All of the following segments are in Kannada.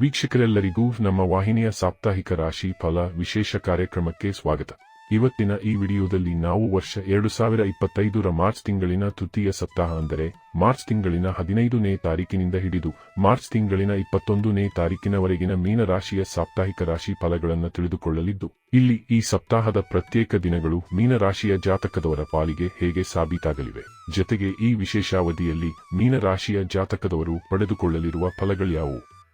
ವೀಕ್ಷಕರೆಲ್ಲರಿಗೂ ನಮ್ಮ ವಾಹಿನಿಯ ಸಾಪ್ತಾಹಿಕ ರಾಶಿ ಫಲ ವಿಶೇಷ ಕಾರ್ಯಕ್ರಮಕ್ಕೆ ಸ್ವಾಗತ. ಇವತ್ತಿನ ಈ ವಿಡಿಯೋದಲ್ಲಿ ನಾವು ವರ್ಷ ಎರಡು ಸಾವಿರ ಇಪ್ಪತ್ತೈದರ ಮಾರ್ಚ್ ತಿಂಗಳಿನ ತೃತೀಯ ಸಪ್ತಾಹ ಅಂದರೆ ಮಾರ್ಚ್ ತಿಂಗಳಿನ ಹದಿನೈದನೇ ತಾರೀಕಿನಿಂದ ಹಿಡಿದು ಮಾರ್ಚ್ ತಿಂಗಳಿನ ಇಪ್ಪತ್ತೊಂದನೇ ತಾರೀಕಿನವರೆಗಿನ ಮೀನರಾಶಿಯ ಸಾಪ್ತಾಹಿಕ ರಾಶಿ ಫಲಗಳನ್ನು ತಿಳಿದುಕೊಳ್ಳಲಿದ್ದು, ಇಲ್ಲಿ ಈ ಸಪ್ತಾಹದ ಪ್ರತ್ಯೇಕ ದಿನಗಳು ಮೀನರಾಶಿಯ ಜಾತಕದವರ ಪಾಲಿಗೆ ಹೇಗೆ ಸಾಬೀತಾಗಲಿವೆ. ಜೊತೆಗೆ ಈ ವಿಶೇಷಾವಧಿಯಲ್ಲಿ ಮೀನರಾಶಿಯ ಜಾತಕದವರು ಪಡೆದುಕೊಳ್ಳಲಿರುವ ಫಲಗಳ್ಯಾವು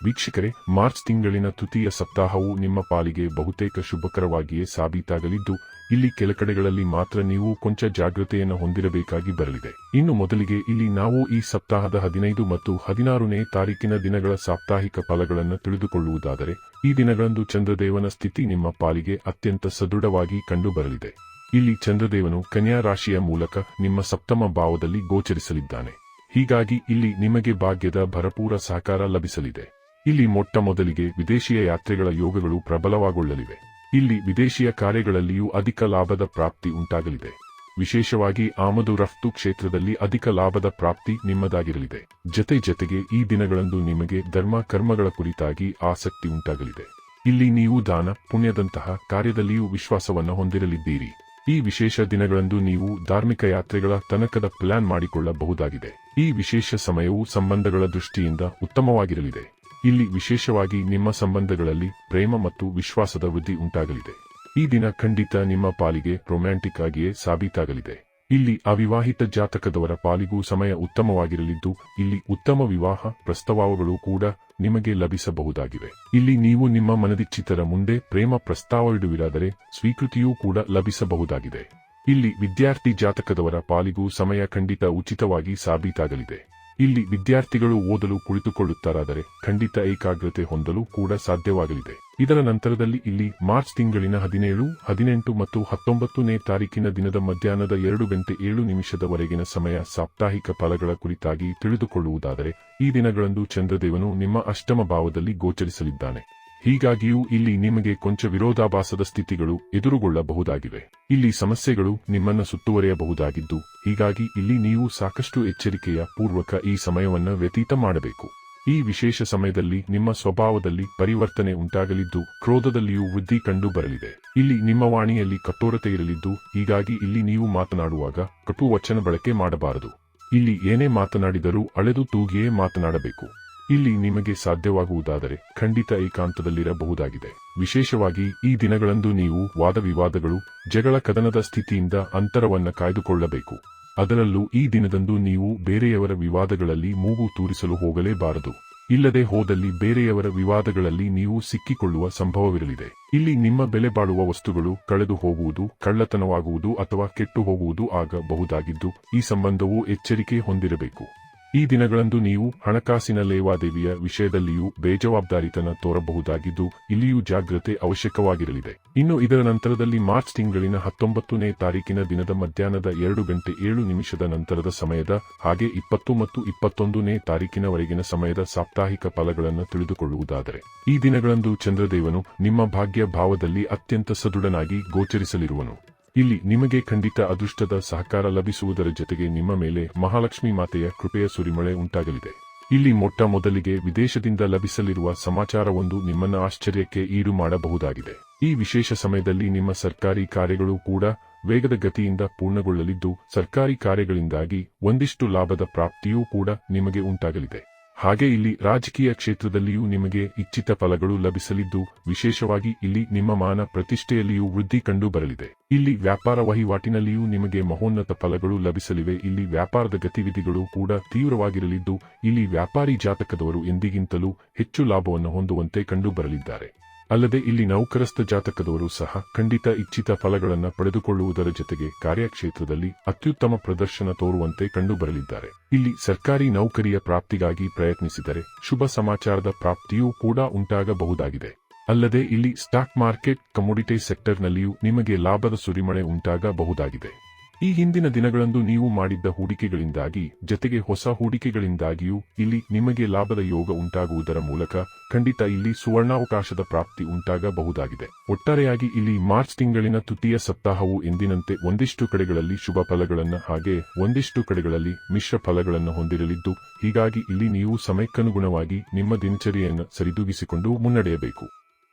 ವೀಕ್ಷಕರೇ, ಮಾರ್ಚ್ ತಿಂಗಳಿನ ತೃತೀಯ ಸಪ್ತಾಹವು ನಿಮ್ಮ ಪಾಲಿಗೆ ಬಹುತೇಕ ಶುಭಕರವಾಗಿಯೇ ಸಾಬೀತಾಗಲಿದ್ದು, ಇಲ್ಲಿ ಕೆಲ ಕಡೆಗಳಲ್ಲಿ ಮಾತ್ರ ನೀವು ಕೊಂಚ ಜಾಗೃತೆಯನ್ನು ಹೊಂದಿರಬೇಕಾಗಿ ಬರಲಿದೆ. ಇನ್ನು ಮೊದಲಿಗೆ ಇಲ್ಲಿ ನಾವು ಈ ಸಪ್ತಾಹದ ಹದಿನೈದು ಮತ್ತು ಹದಿನಾರನೇ ತಾರೀಕಿನ ದಿನಗಳ ಸಾಪ್ತಾಹಿಕ ಫಲಗಳನ್ನು ತಿಳಿದುಕೊಳ್ಳುವುದಾದರೆ, ಈ ದಿನಗಳಂದು ಚಂದ್ರದೇವನ ಸ್ಥಿತಿ ನಿಮ್ಮ ಪಾಲಿಗೆ ಅತ್ಯಂತ ಸದೃಢವಾಗಿ ಕಂಡುಬರಲಿದೆ. ಇಲ್ಲಿ ಚಂದ್ರದೇವನು ಕನ್ಯಾ ರಾಶಿಯ ಮೂಲಕ ನಿಮ್ಮ ಸಪ್ತಮ ಭಾವದಲ್ಲಿ ಗೋಚರಿಸಲಿದ್ದಾನೆ. ಹೀಗಾಗಿ ಇಲ್ಲಿ ನಿಮಗೆ ಭಾಗ್ಯದ ಭರಪೂರ ಸಹಕಾರ ಲಭಿಸಲಿದೆ. ಇಲ್ಲಿ ಮೊಟ್ಟ ಮೊದಲಿಗೆ ವಿದೇಶಿಯ ಯಾತ್ರೆಗಳ ಯೋಗಗಳು ಪ್ರಬಲವಾಗೊಳ್ಳಲಿವೆ. ಇಲ್ಲಿ ವಿದೇಶಿಯ ಕಾರ್ಯಗಳಲ್ಲಿಯೂ ಅಧಿಕ ಲಾಭದ ಪ್ರಾಪ್ತಿ ಉಂಟಾಗಲಿದೆ. ವಿಶೇಷವಾಗಿ ಆಮದು ರಫ್ತು ಕ್ಷೇತ್ರದಲ್ಲಿ ಅಧಿಕ ಲಾಭದ ಪ್ರಾಪ್ತಿ ನಿಮ್ಮದಾಗಿರಲಿದೆ. ಜತೆ ಜತೆಗೆ ಈ ದಿನಗಳಂದು ನಿಮಗೆ ಧರ್ಮ ಕರ್ಮಗಳ ಕುರಿತಾಗಿ ಆಸಕ್ತಿ ಉಂಟಾಗಲಿದೆ. ಇಲ್ಲಿ ನೀವು ದಾನ, ಪುಣ್ಯದಂತಹ ಕಾರ್ಯದಲ್ಲಿಯೂ ವಿಶ್ವಾಸವನ್ನು ಹೊಂದಿರಲಿದ್ದೀರಿ. ಈ ವಿಶೇಷ ದಿನಗಳಂದು ನೀವು ಧಾರ್ಮಿಕ ಯಾತ್ರೆಗಳ ತನಕದ ಪ್ಲಾನ್ ಮಾಡಿಕೊಳ್ಳಬಹುದಾಗಿದೆ. ಈ ವಿಶೇಷ ಸಮಯವು ಸಂಬಂಧಗಳ ದೃಷ್ಟಿಯಿಂದ ಉತ್ತಮವಾಗಿರಲಿದೆ. ಇಲ್ಲಿ ವಿಶೇಷವಾಗಿ ನಿಮ್ಮ ಸಂಬಂಧಗಳಲ್ಲಿ ಪ್ರೇಮ ಮತ್ತು ವಿಶ್ವಾಸದ ವೃದ್ಧಿ ಉಂಟಾಗಲಿದೆ. ಈ ದಿನ ಖಂಡಿತ ನಿಮ್ಮ ಪಾಲಿಗೆ ರೊಮ್ಯಾಂಟಿಕ್ ಆಗಿಯೇ ಸಾಬೀತಾಗಲಿದೆ. ಇಲ್ಲಿ ಅವಿವಾಹಿತ ಜಾತಕದವರ ಪಾಲಿಗೂ ಸಮಯ ಉತ್ತಮವಾಗಿರಲಿದ್ದು, ಇಲ್ಲಿ ಉತ್ತಮ ವಿವಾಹ ಪ್ರಸ್ತಾವಗಳು ಕೂಡ ನಿಮಗೆ ಲಭಿಸಬಹುದಾಗಿವೆ. ಇಲ್ಲಿ ನೀವು ನಿಮ್ಮ ಮನದಿಚ್ಚಿತರ ಮುಂದೆ ಪ್ರೇಮ ಪ್ರಸ್ತಾವವಿಡುವಿರಾದರೆ ಸ್ವೀಕೃತಿಯೂ ಕೂಡ ಲಭಿಸಬಹುದಾಗಿದೆ. ಇಲ್ಲಿ ವಿದ್ಯಾರ್ಥಿ ಜಾತಕದವರ ಪಾಲಿಗೂ ಸಮಯ ಖಂಡಿತ ಉಚಿತವಾಗಿ ಸಾಬೀತಾಗಲಿದೆ. ಇಲ್ಲಿ ವಿದ್ಯಾರ್ಥಿಗಳು ಓದಲು ಕುಳಿತುಕೊಳ್ಳುತ್ತಾರಾದರೆ ಖಂಡಿತ ಏಕಾಗ್ರತೆ ಹೊಂದಲು ಕೂಡ ಸಾಧ್ಯವಾಗಲಿದೆ. ಇದರ ನಂತರದಲ್ಲಿ ಇಲ್ಲಿ ಮಾರ್ಚ್ ತಿಂಗಳಿನ ಹದಿನೇಳು, ಹದಿನೆಂಟು ಮತ್ತು ಹತ್ತೊಂಬತ್ತನೇ ತಾರೀಕಿನ ದಿನದ ಮಧ್ಯಾಹ್ನದ ಎರಡು ಗಂಟೆ ಏಳು ನಿಮಿಷದವರೆಗಿನ ಸಮಯ ಸಾಪ್ತಾಹಿಕ ಫಲಗಳ ಕುರಿತಾಗಿ ತಿಳಿದುಕೊಳ್ಳುವುದಾದರೆ ಈ ದಿನಗಳಂದು ಚಂದ್ರದೇವನು ನಿಮ್ಮ ಅಷ್ಟಮ ಭಾವದಲ್ಲಿ ಗೋಚರಿಸಲಿದ್ದಾನೆ. ಹೀಗಾಗಿಯೂ ಇಲ್ಲಿ ನಿಮಗೆ ಕೊಂಚ ವಿರೋಧಾಭಾಸದ ಸ್ಥಿತಿಗಳು ಎದುರುಗೊಳ್ಳಬಹುದಾಗಿವೆ. ಇಲ್ಲಿ ಸಮಸ್ಯೆಗಳು ನಿಮ್ಮನ್ನು ಸುತ್ತುವರಿಯಬಹುದಾಗಿದ್ದು, ಹೀಗಾಗಿ ಇಲ್ಲಿ ನೀವು ಸಾಕಷ್ಟು ಎಚ್ಚರಿಕೆಯ ಪೂರ್ವಕ ಈ ಸಮಯವನ್ನು ವ್ಯತೀತ ಮಾಡಬೇಕು. ಈ ವಿಶೇಷ ಸಮಯದಲ್ಲಿ ನಿಮ್ಮ ಸ್ವಭಾವದಲ್ಲಿ ಪರಿವರ್ತನೆ ಉಂಟಾಗಲಿದ್ದು, ಕ್ರೋಧದಲ್ಲಿಯೂ ವೃದ್ಧಿ ಕಂಡು ಬರಲಿದೆ ಇಲ್ಲಿ ನಿಮ್ಮ ವಾಣಿಯಲ್ಲಿ ಕಠೋರತೆ ಇರಲಿದ್ದು, ಹೀಗಾಗಿ ಇಲ್ಲಿ ನೀವು ಮಾತನಾಡುವಾಗ ಕಟು ವಚನ ಬಳಕೆ ಮಾಡಬಾರದು. ಇಲ್ಲಿ ಏನೇ ಮಾತನಾಡಿದರೂ ಅಳೆದು ತೂಗಿಯೇ ಮಾತನಾಡಬೇಕು. ಇಲ್ಲಿ ನಿಮಗೆ ಸಾಧ್ಯವಾಗುವುದಾದರೆ ಖಂಡಿತ ಏಕಾಂತದಲ್ಲಿರಬಹುದಾಗಿದೆ. ವಿಶೇಷವಾಗಿ ಈ ದಿನಗಳಂದು ನೀವು ವಾದವಿವಾದಗಳು, ಜಗಳ ಕದನದ ಸ್ಥಿತಿಯಿಂದ ಅಂತರವನ್ನ ಕಾಯ್ದುಕೊಳ್ಳಬೇಕು. ಅದರಲ್ಲೂ ಈ ದಿನದಂದು ನೀವು ಬೇರೆಯವರ ವಿವಾದಗಳಲ್ಲಿ ಮೂಗು ತೂರಿಸಲು ಹೋಗಲೇಬಾರದು. ಇಲ್ಲದೆ ಹೋದಲ್ಲಿ ಬೇರೆಯವರ ವಿವಾದಗಳಲ್ಲಿ ನೀವು ಸಿಕ್ಕಿಕೊಳ್ಳುವ ಸಂಭವವಿರಲಿದೆ. ಇಲ್ಲಿ ನಿಮ್ಮ ಬೆಲೆ ಬಾಳುವ ವಸ್ತುಗಳು ಕಳೆದು ಹೋಗುವುದು, ಕಳ್ಳತನವಾಗುವುದು ಅಥವಾ ಕೆಟ್ಟು ಹೋಗುವುದು ಆಗಬಹುದಾಗಿದ್ದು, ಈ ಸಂಬಂಧವು ಎಚ್ಚರಿಕೆ ಹೊಂದಿರಬೇಕು. ಈ ದಿನಗಳಂದು ನೀವು ಹಣಕಾಸಿನ ಲೇವಾದೇವಿಯ ವಿಷಯದಲ್ಲಿಯೂ ಬೇಜವಾಬ್ದಾರಿತನ ತೋರಬಹುದಾಗಿದ್ದು, ಇಲ್ಲಿಯೂ ಜಾಗ್ರತೆ ಅವಶ್ಯಕವಾಗಿರಲಿದೆ. ಇನ್ನು ಇದರ ನಂತರದಲ್ಲಿ ಮಾರ್ಚ್ ತಿಂಗಳಿನ ಹತ್ತೊಂಬತ್ತನೇ ತಾರೀಕಿನ ದಿನದ ಮಧ್ಯಾಹ್ನದ ಎರಡು ಗಂಟೆ ಏಳು ನಿಮಿಷದ ನಂತರದ ಸಮಯದ ಹಾಗೆ ಇಪ್ಪತ್ತು ಮತ್ತು ಇಪ್ಪತ್ತೊಂದನೇ ತಾರೀಕಿನವರೆಗಿನ ಸಮಯದ ಸಾಪ್ತಾಹಿಕ ಫಲಗಳನ್ನು ತಿಳಿದುಕೊಳ್ಳುವುದಾದರೆ. ಈ ದಿನಗಳಂದು ಚಂದ್ರದೇವನು ನಿಮ್ಮ ಭಾಗ್ಯ ಭಾವದಲ್ಲಿ ಅತ್ಯಂತ ಸದೃಢನಾಗಿ ಗೋಚರಿಸಲಿರುವನು. ಇಲ್ಲಿ ನಿಮಗೆ ಖಂಡಿತ ಅದೃಷ್ಟದ ಸಹಕಾರ ಲಭಿಸುವುದರ ಜೊತೆಗೆ ನಿಮ್ಮ ಮೇಲೆ ಮಹಾಲಕ್ಷ್ಮಿ ಮಾತೆಯ ಕೃಪೆಯ ಸುರಿಮಳೆ ಉಂಟಾಗಲಿದೆ. ಇಲ್ಲಿ ಮೊಟ್ಟ ಮೊದಲಿಗೆ ವಿದೇಶದಿಂದ ಲಭಿಸಲಿರುವ ಸಮಾಚಾರವೊಂದು ನಿಮ್ಮನ್ನ ಆಶ್ಚರ್ಯಕ್ಕೆ ಈಡು ಮಾಡಬಹುದಾಗಿದೆ. ಈ ವಿಶೇಷ ಸಮಯದಲ್ಲಿ ನಿಮ್ಮ ಸರ್ಕಾರಿ ಕಾರ್ಯಗಳು ಕೂಡ ವೇಗದ ಗತಿಯಿಂದ ಪೂರ್ಣಗೊಳ್ಳಲಿದ್ದು, ಸರ್ಕಾರಿ ಕಾರ್ಯಗಳಿಂದಾಗಿ ಒಂದಿಷ್ಟು ಲಾಭದ ಪ್ರಾಪ್ತಿಯೂ ಕೂಡ ನಿಮಗೆ ಉಂಟಾಗಲಿದೆ. ಹಾಗೆ ಇಲ್ಲಿ ರಾಜಕೀಯ ಕ್ಷೇತ್ರದಲ್ಲಿಯೂ ನಿಮಗೆ ಇಚ್ಛಿತ ಫಲಗಳು ಲಭಿಸಲಿದ್ದು, ವಿಶೇಷವಾಗಿ ಇಲ್ಲಿ ನಿಮ್ಮ ಮಾನ ಪ್ರತಿಷ್ಠೆಯಲ್ಲಿಯೂ ವೃದ್ಧಿ ಕಂಡು ಬರಲಿದೆ. ಇಲ್ಲಿ ವ್ಯಾಪಾರ ವಹಿವಾಟಿನಲ್ಲಿಯೂ ನಿಮಗೆ ಮಹೋನ್ನತ ಫಲಗಳು ಲಭಿಸಲಿವೆ. ಇಲ್ಲಿ ವ್ಯಾಪಾರದ ಗತಿವಿಧಿಗಳು ಕೂಡ ತೀವ್ರವಾಗಿರಲಿದ್ದು, ಇಲ್ಲಿ ವ್ಯಾಪಾರಿ ಜಾತಕದವರು ಎಂದಿಗಿಂತಲೂ ಹೆಚ್ಚು ಲಾಭವನ್ನು ಹೊಂದುವಂತೆ ಕಂಡು ಬರಲಿದ್ದಾರೆ. ಅಲ್ಲದೆ ಇಲ್ಲಿ ನೌಕರಸ್ಥ ಜಾತಕದವರು ಸಹ ಖಂಡಿತ ಇಚ್ಛಿತ ಫಲಗಳನ್ನು ಪಡೆದುಕೊಳ್ಳುವುದರ ಜೊತೆಗೆ ಕಾರ್ಯಕ್ಷೇತ್ರದಲ್ಲಿ ಅತ್ಯುತ್ತಮ ಪ್ರದರ್ಶನ ತೋರುವಂತೆ ಕಂಡುಬರಲಿದ್ದಾರೆ. ಇಲ್ಲಿ ಸರ್ಕಾರಿ ನೌಕರಿಯ ಪ್ರಾಪ್ತಿಗಾಗಿ ಪ್ರಯತ್ನಿಸಿದರೆ ಶುಭ ಸಮಾಚಾರದ ಪ್ರಾಪ್ತಿಯೂ ಕೂಡ ಉಂಟಾಗಬಹುದಾಗಿದೆ. ಅಲ್ಲದೆ ಇಲ್ಲಿ ಸ್ಟಾಕ್ ಮಾರ್ಕೆಟ್, ಕಮೋಡಿಟಿ ಸೆಕ್ಟರ್ನಲ್ಲಿಯೂ ನಿಮಗೆ ಲಾಭದ ಸುರಿಮಳೆ ಉಂಟಾಗಬಹುದಾಗಿದೆ. ಈ ಹಿಂದಿನ ದಿನಗಳಂದು ನೀವು ಮಾಡಿದ್ದ ಹೂಡಿಕೆಗಳಿಂದಾಗಿ, ಜತೆಗೆ ಹೊಸ ಹೂಡಿಕೆಗಳಿಂದಾಗಿಯೂ ಇಲ್ಲಿ ನಿಮಗೆ ಲಾಭದ ಯೋಗ ಉಂಟಾಗುವುದರ ಮೂಲಕ ಖಂಡಿತ ಇಲ್ಲಿ ಸುವರ್ಣಾವಕಾಶದ ಪ್ರಾಪ್ತಿ ಉಂಟಾಗಬಹುದಾಗಿದೆ. ಒಟ್ಟಾರೆಯಾಗಿ ಇಲ್ಲಿ ಮಾರ್ಚ್ ತಿಂಗಳಿನ ತೃತೀಯ ಸಪ್ತಾಹವು ಎಂದಿನಂತೆ ಒಂದಿಷ್ಟು ಕಡೆಗಳಲ್ಲಿ ಶುಭ ಫಲಗಳನ್ನು ಹಾಗೆ ಒಂದಿಷ್ಟು ಕಡೆಗಳಲ್ಲಿ ಮಿಶ್ರ ಫಲಗಳನ್ನು ಹೊಂದಿರಲಿದ್ದು, ಹೀಗಾಗಿ ಇಲ್ಲಿ ನೀವು ಸಮಯಕ್ಕನುಗುಣವಾಗಿ ನಿಮ್ಮ ದಿನಚರಿಯನ್ನು ಸರಿದೂಗಿಸಿಕೊಂಡು ಮುನ್ನಡೆಯಬೇಕು.